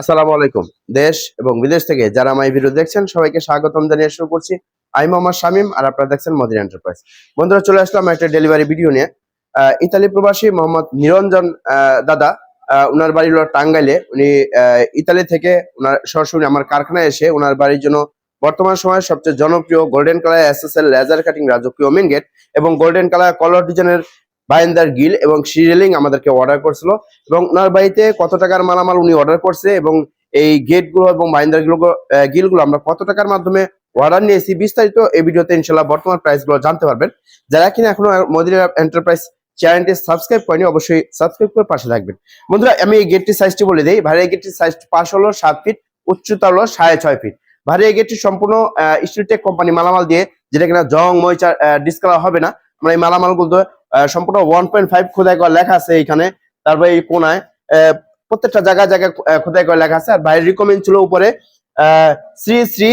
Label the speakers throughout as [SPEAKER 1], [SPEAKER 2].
[SPEAKER 1] আসসালামু আলাইকুম। দেশ এবং বিদেশ থেকে যারা আমার এই ভিডিও দেখছেন, সবাইকে স্বাগতম জানিয়ে শুরু করছি। আমি মোহাম্মদ শামিম আর আপনারা দেখছেন মদিন এন্টারপ্রাইজ। বন্ধুরা, চলে আসলাম একটা ডেলিভারি ভিডিও নিয়ে। ইতালি প্রবাসী মোহাম্মদ নিরঞ্জন দাদা ওনার বাড়ি হলো টাঙ্গাইলে। উনি ইতালি থেকে ওনার সরাসরি আমার কারখানায় এসে ওনার বাড়ির জন্য বর্তমান সময়ে সবচেয়ে জনপ্রিয় golden colour SSL laser cutting রাজকীয় মেন গেট এবং গোল্ডেন কালার কলার ডিজাইনের বাইন্দার গিল এবং সিরিলিং আমাদেরকে অর্ডার করছিল এবং ওনার বাড়িতে কত টাকার মালামাল উনি অর্ডার করছে এবং এই গেটগুলো এবং বাইন্দারগুলো গিলগুলো আমরা কত টাকার মাধ্যমে অর্ডার নিয়েছি বিস্তারিত এই ভিডিওতে ইনশাল্লাহ বর্তমান প্রাইসগুলো জানতে পারবেন। যারা কিনা এখনও মদিনা এন্টারপ্রাইজ চ্যানেলটি সাবস্ক্রাইব করেনি অবশ্যই সাবস্ক্রাইব করে পাশে থাকবেন। বন্ধুরা, আমি এই গেটটির সাইজটি বলে দিই। এই গেটটির সাইজ পাশ হলো, সাত ফিট উচ্চতা হলো সাড়ে ছয় ফিট ভারী এই গেটটি সম্পূর্ণ স্টিলটেক কোম্পানি মালামাল দিয়ে, যেটা কিনা জং ময়চা ডিসকালার হবে না। আমরা এই মালামালগুলো সম্পূর্ণ ওয়ান পয়েন্ট ফাইভ খোদাই করা লেখা আছে এখানে তারপরে এই কোনায় প্রত্যেকটা জায়গায় জায়গায় খোদাই করে লেখা আছে। আর বাইরের রিকমেন্ড ছিল উপরে শ্রী শ্রী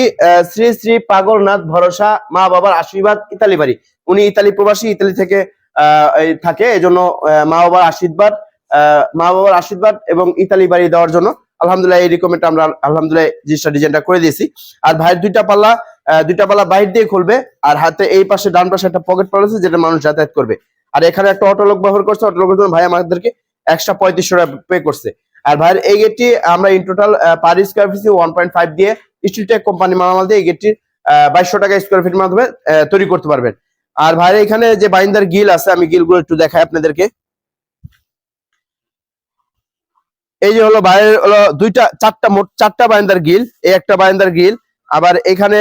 [SPEAKER 1] শ্রী শ্রী পাগলনাথ ভরসা মা বাবার আশীর্বাদ ইতালি বাড়ি। উনি ইতালি প্রবাসী ইতালি থেকে থাকে এই জন্য আহ, মা বাবার আশীর্বাদ মা বাবার আশীর্বাদ এবং ইতালি বাড়ি দেওয়ার জন্য। আলহামদুলিল্লাহ এই রিকমেন্ড আমরা আলহামদুলিল্লাহ জিনিসটা ডিজাইনটা করে দিয়েছি। আর ভাইয়ের দুইটা পাল্লা দুইটা পাল্লা বাইর দিয়ে খুলবে আর হাতে এই পাশে ডান পাশে একটা পকেট পাল্লা আছে যেটা মানুষ যাতায়াত করবে। আর এখানে একটা অটো লোক ব্যবহার করছে অটো লোকের জন্য ভাই আমাদেরকে এক্সট্রা পঁয়ত্রিশশো টাকা পে করছে। আর ভাইয়ের এই গেটটি আমরা in total per square feet one point five দিয়ে স্টিলটেক কোম্পানি মালামাল দিয়ে এই গেটটি বাইশশো টাকা স্কোয়ার ফিট মাধ্যমে তৈরি করতে পারবেন। আর ভাইয়ের এখানে যে বাইন্দার গিল আছে, আমি গিলগুলো একটু দেখাই আপনাদেরকে। এই যে হলো ভাইয়ের হলো দুইটা, চারটা মোট, চারটা বাইন্দার গিল এই একটা বাইন্দার গিল আবার এখানে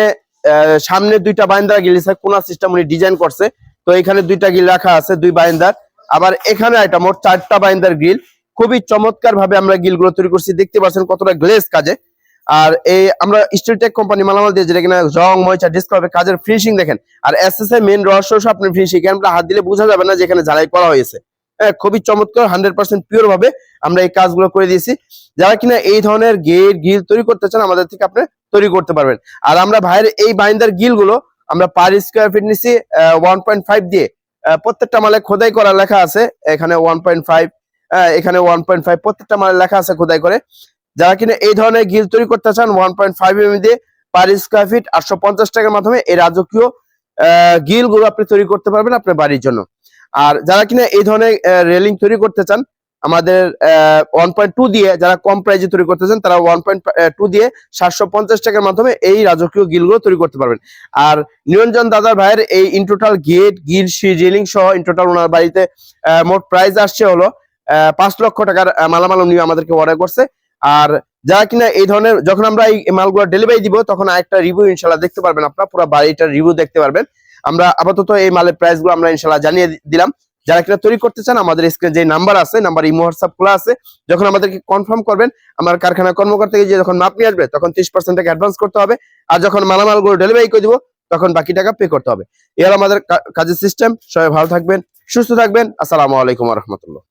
[SPEAKER 1] সামনে দুইটা বাইন্দার গিল কোনা সিস্টেম উনি ডিজাইন করছে। তো এখানে দুইটা গিল রাখা আছে দুই বাইন্দার আবার এখানে একটা মোট চারটা বাইন্দার গ্রিল খুবই চমৎকার ভাবে আমরা গ্রিলগুলো তৈরি করছি। দেখতে পাচ্ছেন কতটা গ্লেজ কাজে। আর এই আমরা স্টিলটেক কোম্পানি মালামাল দিয়ে যেটা কিনা রং ময়চা ডিসক কাজের ফিনিশিং দেখেন। আর এস এস এ মেন রহস্য আপনি ফিনিশিং আমরা হাত দিলে বোঝা যাবে না যে এখানে ঝালাই করা হয়েছে। হ্যাঁ, খুবই চমৎকার হান্ড্রেড পার্সেন্ট পিওর ভাবে আমরা এই কাজগুলো করে দিয়েছি। যারা কিনা এই ধরনের গেট গিল তৈরি করতে চান আমাদের থেকে আপনি তৈরি করতে পারবেন। আর আমরা ভাইয়ের এই বাইন্দার গিলগুলো আমরা পার স্কোয়ার ফিট নিছি ওয়ান পয়েন্ট ফাইভ দিয়ে। প্রত্যেকটা মালে খোদাই করা লেখা আছে, এখানে ওয়ান পয়েন্ট ফাইভ এখানে ওয়ান পয়েন্ট ফাইভ প্রত্যেকটা মালে লেখা আছে খোদাই করে। যারা কিনা এই ধরনের গিল তৈরি করতে চান ওয়ান পয়েন্ট ফাইভ এম দিয়ে পার স্কোয়ার ফিট আটশো পঞ্চাশ টাকার মাধ্যমে এই রাজকীয় গিলগুলো আপনি তৈরি করতে পারবেন আপনার বাড়ির জন্য। আর যারা কিনা এই ধরনের রেলিং তৈরি করতে চান আমাদের ওয়ান পয়েন্ট টু দিয়ে যারা কম প্রাইজে তৈরি করতে চান তারা ওয়ান পয়েন্ট টু দিয়ে সাতশো পঞ্চাশ টাকার মাধ্যমে এই রাজকীয় গিলগুলো তৈরি করতে পারবেন। আর নিরঞ্জন দাদার ভাইয়ের এই ইন টোটাল গেট গিল রেলিং সহ ইন টোটাল ওনার বাড়িতে মোট প্রাইস আসছে হলো পাঁচ লক্ষ টাকার মালামাল উনি আমাদেরকে অর্ডার করছে। আর যারা কিনা এই ধরনের, যখন আমরা এই মালগুলো ডেলিভারি দিব, তখন আরেকটা রিভিউ ইনশাল্লাহ দেখতে পারবেন আপনারা, পুরো বাড়িটার রিভিউ দেখতে পারবেন। আমরা আপাতত এই মালের প্রাইসগুলো আমরা ইনশাল্লাহ জানিয়ে দিলাম। যারা কিনা তৈরি করতে চান, আমাদের স্ক্রিনে যে নাম্বার আছে নাম্বার ইমো হোয়াটসঅ্যাপ খোলা আছে, যখন আমাদেরকে কনফার্ম করবেন, আমার কারখানা কর্মকর্তা থেকে যে যখন মাপ নিয়ে আসবে, তখন ত্রিশ পার্সেন্ট টাকা অ্যাডভান্স করতে হবে। আর যখন মালামালগুলো ডেলিভারি করে দিব, তখন বাকি টাকা পে করতে হবে। এর আমাদের কাজের সিস্টেম সবাই ভালো থাকবেন, সুস্থ থাকবেন। আসসালামু আলাইকুম রহমতুল্লাহ।